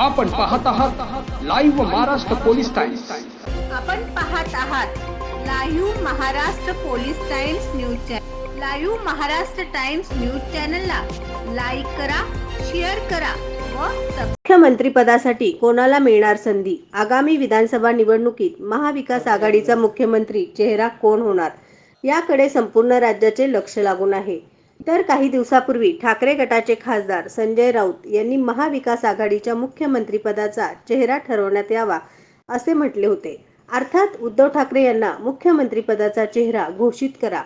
आपण पाहत आहात लाईव्ह महाराष्ट्र पोलीस टाइम्स आपण पाहत आहात live Maharashtra police Times news channel live Maharashtra Times news चॅनलला लाईक करा शेअर करा व सबस्क्राईब मुख्यमंत्रीपदासाठी कोणाला मिळणार संधी? आगामी विधानसभा निवडणुकीत महाविकास आघाडीचा मुख्यमंत्री चेहरा कोण होणार? याकडे संपूर्ण राज्याचे लक्ष लागून आहे. तर काही दिवसापूर्वी ठाकरे गटाचे खासदार संजय राऊत यांनी महाविकास आघाडीच्या मुख्यमंत्रीपदाचा चेहरा ठरवण्यात यावा असे म्हटले होते. अर्थात उद्धव ठाकरे यांना मुख्यमंत्रीपदाचा चेहरा घोषित करा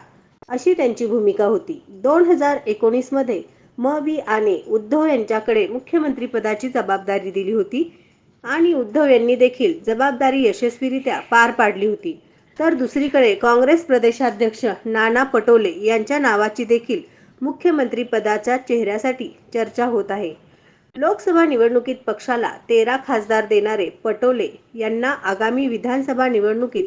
अशी त्यांची भूमिका होती. दोन हजार एकोणीसमध्ये म. बी आने उद्धव यांच्याकडे मुख्यमंत्रीपदाची जबाबदारी दिली होती आणि उद्धव यांनी देखील जबाबदारी यशस्वीरित्या पार पाडली होती. तर दुसरीकडे काँग्रेस प्रदेशाध्यक्ष नाना पटोले यांच्या नावाची देखील मुख्यमंत्रीपदाच्या चेहऱ्यासाठी चर्चा होत आहे. लोकसभा निवडणुकीत पक्षाला तेरा खासदार देणारे पटोले यांना आगामी विधानसभा निवडणुकीत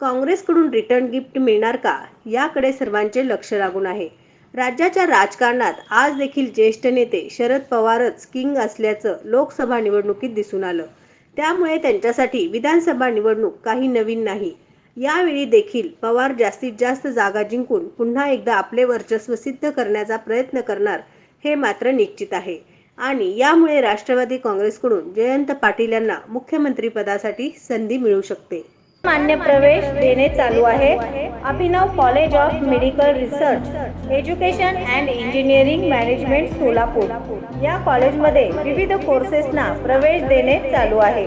काँग्रेसकडून रिटर्न गिफ्ट मिळणार का याकडे सर्वांचे लक्ष लागून आहे. राज्याच्या राजकारणात आज देखील ज्येष्ठ नेते शरद पवारच किंग असल्याचं लोकसभा निवडणुकीत दिसून आलं. त्यामुळे त्यांच्यासाठी विधानसभा निवडणूक काही नवीन नाही. यावेळी देखील पवार जास्तीत जास्त जागा जिंकून पुन्हा एकदा आपले वर्चस्व सिद्ध करण्याचा प्रयत्न करणार हे मात्र निश्चित आहे. आणि यामुळे राष्ट्रवादी काँग्रेसकडून जयंत पाटील यांना मुख्यमंत्रीपदासाठी संधी मिळू शकते. मान्य प्रवेश देणे चालू आहे. Abhinav college of medical research education and engineering management Solapur. या कॉलेजमध्ये विविध कोर्सेसना प्रवेश देणे चालू आहे.